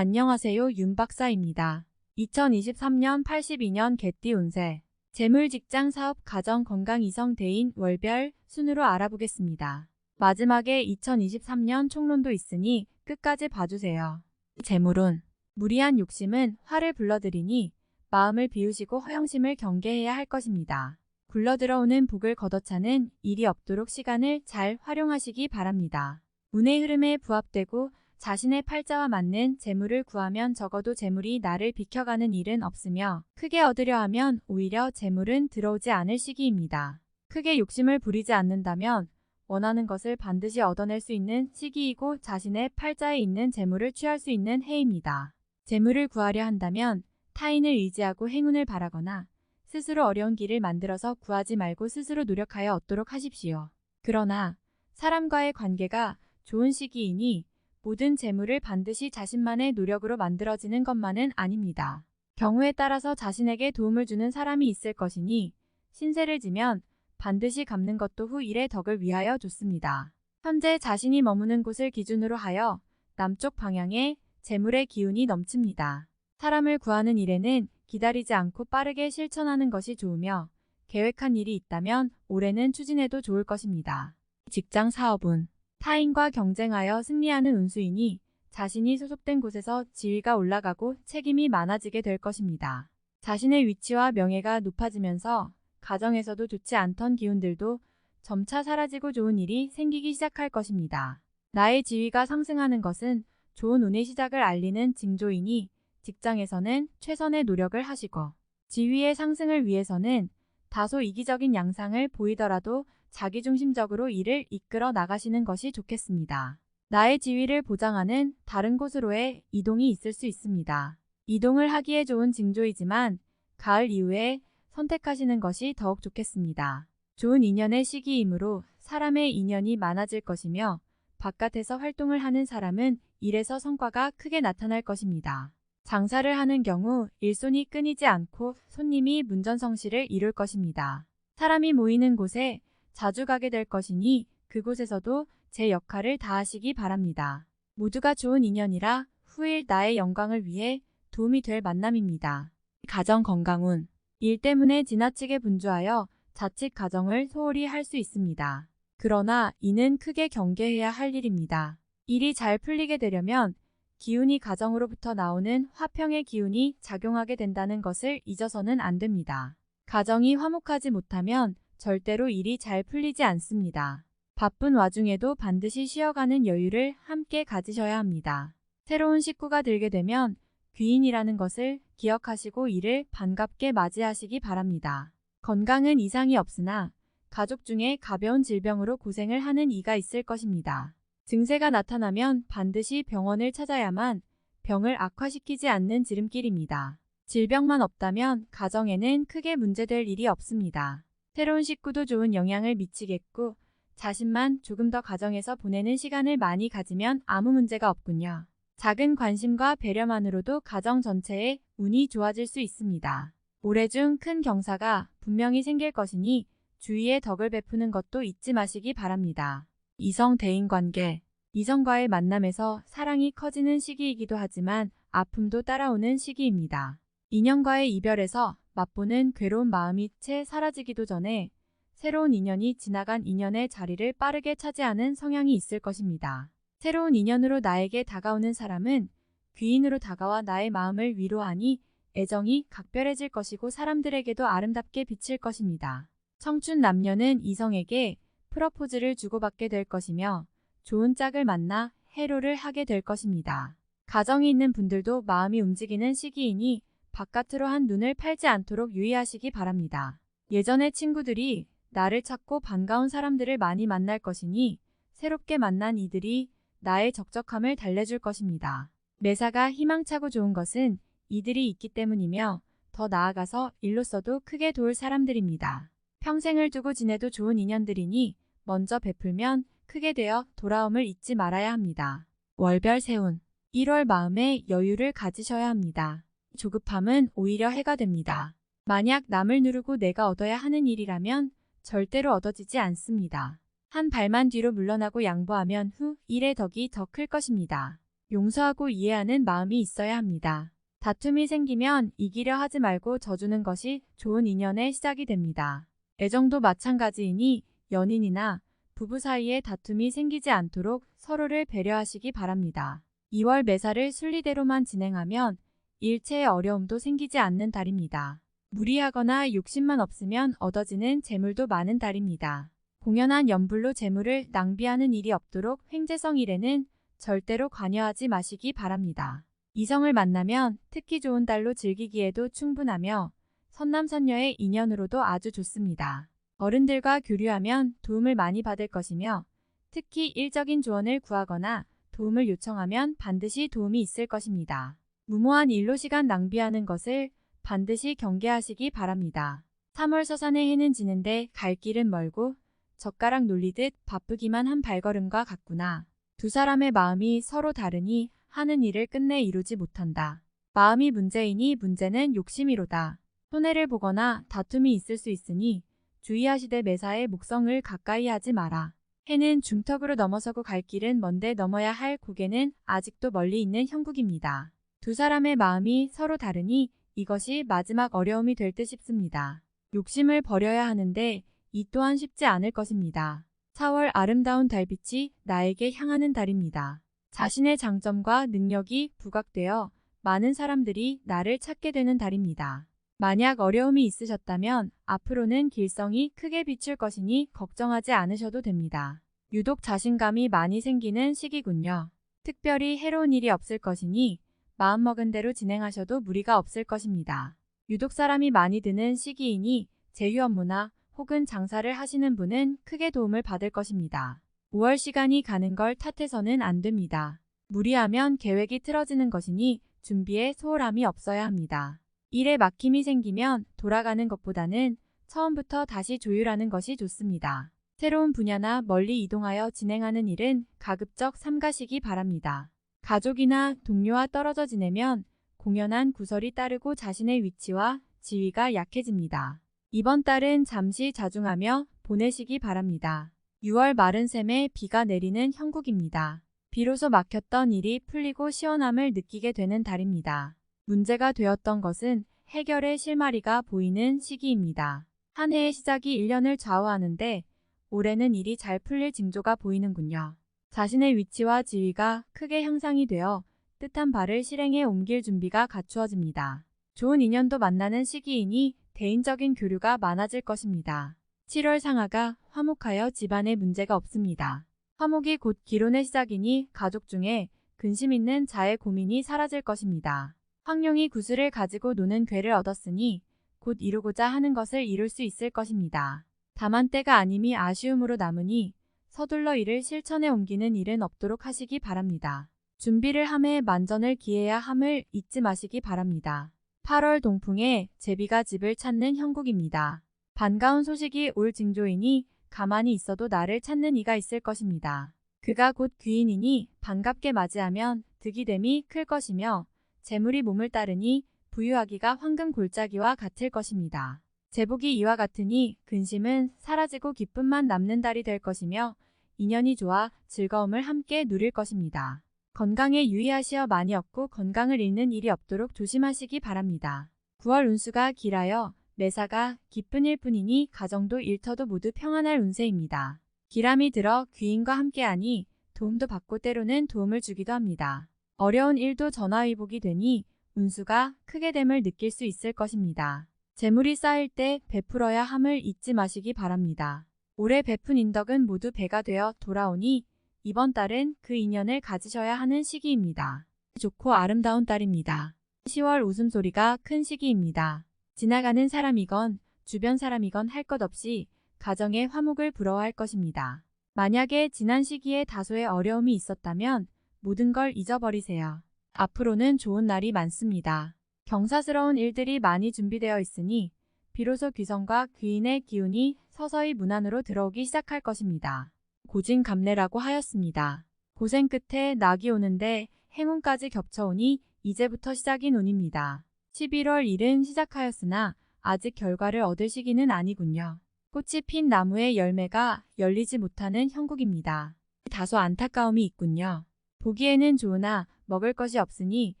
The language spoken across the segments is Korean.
안녕하세요 윤 박사입니다. 2023년 82년 개띠 운세 재물 직장 사업 가정 건강 이성 대인 월별 순으로 알아보겠습니다. 마지막에 2023년 총론도 있으니 끝까지 봐주세요. 재물운 무리한 욕심은 화를 불러들이니 마음을 비우시고 허영심을 경계해야 할 것입니다. 굴러들어오는 복을 걷어차는 일이 없도록 시간을 잘 활용하시기 바랍니다. 운의 흐름에 부합되고 자신의 팔자와 맞는 재물을 구하면 적어도 재물이 나를 비켜가는 일은 없으며 크게 얻으려 하면 오히려 재물은 들어오지 않을 시기입니다. 크게 욕심을 부리지 않는다면 원하는 것을 반드시 얻어낼 수 있는 시기이고 자신의 팔자에 있는 재물을 취할 수 있는 해입니다. 재물을 구하려 한다면 타인을 의지하고 행운을 바라거나 스스로 어려운 길을 만들어서 구하지 말고 스스로 노력하여 얻도록 하십시오. 그러나 사람과의 관계가 좋은 시기이니 모든 재물을 반드시 자신만의 노력으로 만들어지는 것만은 아닙니다. 경우에 따라서 자신에게 도움을 주는 사람이 있을 것이니 신세를 지면 반드시 갚는 것도 후 일의 덕을 위하여 좋습니다. 현재 자신이 머무는 곳을 기준으로 하여 남쪽 방향에 재물의 기운이 넘칩니다. 사람을 구하는 일에는 기다리지 않고 빠르게 실천하는 것이 좋으며 계획한 일이 있다면 올해는 추진해도 좋을 것입니다. 직장 사업은 타인과 경쟁하여 승리하는 운수이니 자신이 소속된 곳에서 지위가 올라가고 책임이 많아지게 될 것입니다. 자신의 위치와 명예가 높아지면서 가정에서도 좋지 않던 기운들도 점차 사라지고 좋은 일이 생기기 시작할 것입니다. 나의 지위가 상승하는 것은 좋은 운의 시작을 알리는 징조이니 직장에서는 최선의 노력을 하시고 지위의 상승을 위해서는 다소 이기적인 양상을 보이더라도 자기중심적으로 일을 이끌어 나가시는 것이 좋겠습니다. 나의 지위를 보장하는 다른 곳으로의 이동이 있을 수 있습니다. 이동을 하기에 좋은 징조이지만 가을 이후에 선택하시는 것이 더욱 좋겠습니다. 좋은 인연의 시기이므로 사람의 인연이 많아질 것이며 바깥에서 활동을 하는 사람은 일에서 성과가 크게 나타날 것입니다. 장사를 하는 경우 일손이 끊이지 않고 손님이 문전성시를 이룰 것입니다. 사람이 모이는 곳에 자주 가게 될 것이니 그곳에서도 제 역할을 다하시기 바랍니다. 모두가 좋은 인연이라 후일 나의 영광을 위해 도움이 될 만남입니다. 가정 건강운 일 때문에 지나치게 분주하여 자칫 가정을 소홀히 할 수 있습니다. 그러나 이는 크게 경계해야 할 일입니다. 일이 잘 풀리게 되려면 기운이 가정으로부터 나오는 화평의 기운이 작용하게 된다는 것을 잊어서는 안 됩니다. 가정이 화목하지 못하면 절대로 일이 잘 풀리지 않습니다. 바쁜 와중에도 반드시 쉬어가는 여유를 함께 가지셔야 합니다. 새로운 식구가 들게 되면 귀인이라는 것을 기억하시고 이를 반갑게 맞이하시기 바랍니다. 건강은 이상이 없으나 가족 중에 가벼운 질병으로 고생을 하는 이가 있을 것입니다. 증세가 나타나면 반드시 병원을 찾아야만 병을 악화시키지 않는 지름길입니다. 질병만 없다면 가정에는 크게 문제될 일이 없습니다. 새로운 식구도 좋은 영향을 미치겠고 자신만 조금 더 가정에서 보내는 시간을 많이 가지면 아무 문제가 없군요. 작은 관심과 배려만으로도 가정 전체의 운이 좋아질 수 있습니다. 올해 중 큰 경사가 분명히 생길 것이니 주위에 덕을 베푸는 것도 잊지 마시기 바랍니다. 이성 대인 관계 이성과의 만남에서 사랑이 커지는 시기이기도 하지만 아픔도 따라오는 시기입니다. 인연과의 이별에서 맛보는 괴로운 마음이 채 사라지기도 전에 새로운 인연이 지나간 인연의 자리를 빠르게 차지하는 성향이 있을 것입니다. 새로운 인연으로 나에게 다가오는 사람은 귀인으로 다가와 나의 마음을 위로하니 애정이 각별해질 것이고 사람들에게도 아름답게 비칠 것입니다. 청춘 남녀는 이성에게 프러포즈를 주고받게 될 것이며 좋은 짝을 만나 해로를 하게 될 것입니다. 가정이 있는 분들도 마음이 움직이는 시기이니 바깥으로 한 눈을 팔지 않도록 유의하시기 바랍니다. 예전의 친구들이 나를 찾고 반가운 사람들을 많이 만날 것이니 새롭게 만난 이들이 나의 적적함을 달래줄 것입니다. 매사가 희망차고 좋은 것은 이들이 있기 때문이며 더 나아가서 일로서도 크게 도울 사람들입니다. 평생을 두고 지내도 좋은 인연들이니 먼저 베풀면 크게 되어 돌아옴을 잊지 말아야 합니다. 월별 세운 1월 마음에 여유를 가지셔야 합니다. 조급함은 오히려 해가 됩니다. 만약 남을 누르고 내가 얻어야 하는 일이라면 절대로 얻어지지 않습니다. 한 발만 뒤로 물러나고 양보하면 후 일의 덕이 더 클 것입니다. 용서하고 이해하는 마음이 있어야 합니다. 다툼이 생기면 이기려 하지 말고 져주는 것이 좋은 인연의 시작이 됩니다. 애정도 마찬가지이니 연인이나 부부 사이에 다툼이 생기지 않도록 서로를 배려하시기 바랍니다. 2월 매사를 순리대로만 진행하면 일체의 어려움도 생기지 않는 달입니다. 무리하거나 욕심만 없으면 얻어지는 재물도 많은 달입니다. 공연한 연불로 재물을 낭비하는 일이 없도록 횡재성 일에는 절대로 관여하지 마시기 바랍니다. 이성을 만나면 특히 좋은 달로 즐기기에도 충분하며 선남선녀의 인연으로도 아주 좋습니다. 어른들과 교류하면 도움을 많이 받을 것이며 특히 일적인 조언을 구하거나 도움을 요청하면 반드시 도움이 있을 것입니다. 무모한 일로 시간 낭비하는 것을 반드시 경계하시기 바랍니다. 3월 서산의 해는 지는데 갈 길은 멀고 젓가락 놀리듯 바쁘기만 한 발걸음과 같구나. 두 사람의 마음이 서로 다르니 하는 일을 끝내 이루지 못한다. 마음이 문제이니 문제는 욕심이로다. 손해를 보거나 다툼이 있을 수 있으니 주의하시되 매사의 목성을 가까이 하지 마라. 해는 중턱으로 넘어서고 갈 길은 먼데 넘어야 할 고개는 아직도 멀리 있는 형국입니다. 두 사람의 마음이 서로 다르니 이것이 마지막 어려움이 될 듯 싶습니다. 욕심을 버려야 하는데 이 또한 쉽지 않을 것입니다. 4월 아름다운 달빛이 나에게 향하는 달입니다. 자신의 장점과 능력이 부각되어 많은 사람들이 나를 찾게 되는 달입니다. 만약 어려움이 있으셨다면 앞으로는 길성이 크게 비출 것이니 걱정하지 않으셔도 됩니다. 유독 자신감이 많이 생기는 시기군요. 특별히 해로운 일이 없을 것이니 마음먹은 대로 진행하셔도 무리가 없을 것입니다. 유독 사람이 많이 드는 시기이니 제휴 업무나 혹은 장사를 하시는 분은 크게 도움을 받을 것입니다. 5월 시간이 가는 걸 탓해서는 안 됩니다. 무리하면 계획이 틀어지는 것이니 준비에 소홀함이 없어야 합니다. 일에 막힘이 생기면 돌아가는 것보다는 처음부터 다시 조율하는 것이 좋습니다. 새로운 분야나 멀리 이동하여 진행하는 일은 가급적 삼가시기 바랍니다. 가족이나 동료와 떨어져 지내면 공연한 구설이 따르고 자신의 위치와 지위가 약해집니다. 이번 달은 잠시 자중하며 보내시기 바랍니다. 6월 마른 샘에 비가 내리는 형국입니다. 비로소 막혔던 일이 풀리고 시원함을 느끼게 되는 달입니다. 문제가 되었던 것은 해결의 실마리가 보이는 시기입니다. 한 해의 시작이 1년을 좌우하는데 올해는 일이 잘 풀릴 징조가 보이는군요. 자신의 위치와 지위가 크게 향상이 되어 뜻한 바를 실행에 옮길 준비가 갖추어집니다. 좋은 인연도 만나는 시기이니 대인적인 교류가 많아질 것입니다. 7월 상하가 화목하여 집안에 문제가 없습니다. 화목이 곧 기론의 시작이니 가족 중에 근심 있는 자의 고민이 사라질 것입니다. 황룡이 구슬을 가지고 노는 괴를 얻었으니 곧 이루고자 하는 것을 이룰 수 있을 것입니다. 다만 때가 아님이 아쉬움으로 남으니 서둘러 이를 실천에 옮기는 일은 없도록 하시기 바랍니다. 준비를 함에 만전을 기해야 함을 잊지 마시기 바랍니다. 8월 동풍에 제비가 집을 찾는 형국입니다. 반가운 소식이 올 징조이니 가만히 있어도 나를 찾는 이가 있을 것입니다. 그가 곧 귀인이니 반갑게 맞이하면 득이 됨이 클 것이며 재물이 몸을 따르니 부유하기가 황금 골짜기와 같을 것입니다. 제복이 이와 같으니 근심은 사라지고 기쁨만 남는 달이 될 것이며 인연이 좋아 즐거움을 함께 누릴 것입니다. 건강에 유의하시어 많이 얻고 건강을 잃는 일이 없도록 조심하시기 바랍니다. 9월 운수가 길하여 매사가 기쁜 일 뿐이니 가정도 일터도 모두 평안할 운세입니다. 기람이 들어 귀인과 함께하니 도움도 받고 때로는 도움을 주기도 합니다. 어려운 일도 전화위복이 되니 운수가 크게 됨을 느낄 수 있을 것입니다. 재물이 쌓일 때 베풀어야 함을 잊지 마시기 바랍니다. 올해 베푼 인덕은 모두 배가 되어 돌아오니 이번 달은 그 인연을 가지셔야 하는 시기입니다. 좋고 아름다운 달입니다. 10월 웃음소리가 큰 시기입니다. 지나가는 사람이건 주변 사람이건 할 것 없이 가정의 화목을 부러워할 것입니다. 만약에 지난 시기에 다소의 어려움이 있었다면 모든 걸 잊어버리세요. 앞으로는 좋은 날이 많습니다. 경사스러운 일들이 많이 준비되어 있으니 비로소 귀성과 귀인의 기운이 서서히 문 안으로 들어오기 시작할 것입니다. 고진감래라고 하였습니다. 고생 끝에 낙이 오는데 행운까지 겹쳐오니 이제부터 시작인 운입니다. 11월 일은 시작하였으나 아직 결과를 얻을 시기는 아니군요. 꽃이 핀 나무의 열매가 열리지 못하는 형국입니다. 다소 안타까움이 있군요. 보기에는 좋으나 먹을 것이 없으니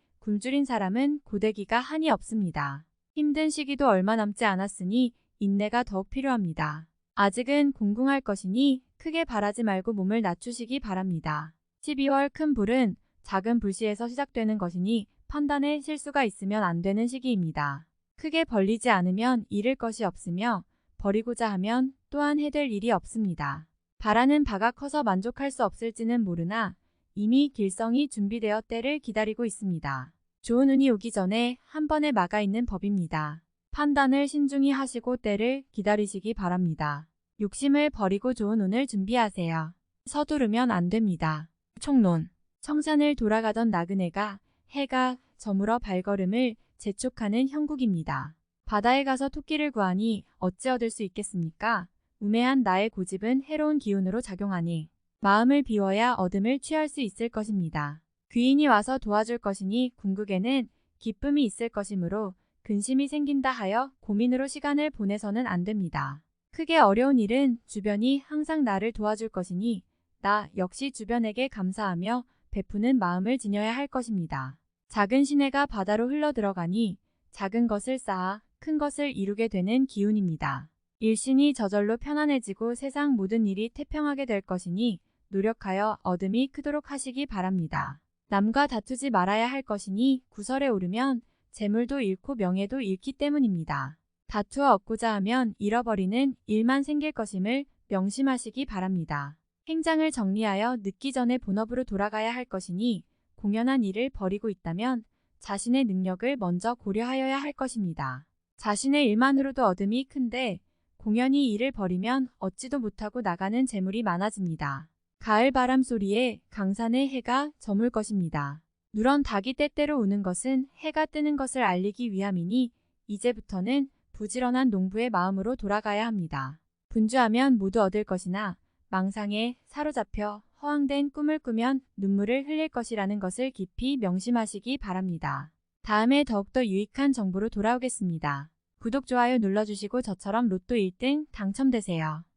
굶주린 사람은 고데기가 한이 없습니다. 힘든 시기도 얼마 남지 않았으니 인내가 더욱 필요합니다. 아직은 공궁할 것이니 크게 바라지 말고 몸을 낮추시기 바랍니다. 12월 큰 불은 작은 불씨에서 시작되는 것이니 판단에 실수가 있으면 안 되는 시기입니다. 크게 벌리지 않으면 잃을 것이 없으며 버리고자 하면 또한 해될 일이 없습니다. 바라는 바가 커서 만족할 수 없을지는 모르나 이미 길성이 준비되어 때를 기다리고 있습니다. 좋은 운이 오기 전에 한 번에 막아 있는 법입니다. 판단을 신중히 하시고 때를 기다리시기 바랍니다. 욕심을 버리고 좋은 운을 준비하세요. 서두르면 안 됩니다. 총론. 청산을 돌아가던 나그네가 해가 저물어 발걸음을 재촉하는 형국입니다. 바다에 가서 토끼를 구하니 어찌 얻을 수 있겠습니까? 우매한 나의 고집은 해로운 기운으로 작용하니 마음을 비워야 얻음을 취할 수 있을 것입니다. 귀인이 와서 도와줄 것이니 궁극에는 기쁨이 있을 것이므로 근심이 생긴다 하여 고민으로 시간을 보내서는 안 됩니다. 크게 어려운 일은 주변이 항상 나를 도와줄 것이니 나 역시 주변에게 감사하며 베푸는 마음을 지녀야 할 것입니다. 작은 시내가 바다로 흘러들어가니 작은 것을 쌓아 큰 것을 이루게 되는 기운입니다. 일신이 저절로 편안해지고 세상 모든 일이 태평하게 될 것이니 노력하여 얻음이 크도록 하시기 바랍니다. 남과 다투지 말아야 할 것이니 구설에 오르면 재물도 잃고 명예도 잃기 때문입니다. 다투어 얻고자 하면 잃어버리는 일만 생길 것임을 명심하시기 바랍니다. 행장을 정리하여 늦기 전에 본업으로 돌아가야 할 것이니 공연한 일을 벌이고 있다면 자신의 능력을 먼저 고려하여야 할 것입니다. 자신의 일만으로도 얻음이 큰데 공연히 일을 벌이면 얻지도 못하고 나가는 재물이 많아집니다. 가을 바람 소리에 강산의 해가 저물 것입니다. 누런 닭이 때때로 우는 것은 해가 뜨는 것을 알리기 위함이니 이제부터는 부지런한 농부의 마음으로 돌아가야 합니다. 분주하면 모두 얻을 것이나 망상에 사로잡혀 허황된 꿈을 꾸면 눈물을 흘릴 것이라는 것을 깊이 명심하시기 바랍니다. 다음에 더욱더 유익한 정보로 돌아오겠습니다. 구독, 좋아요 눌러주시고 저처럼 로또 1등 당첨되세요.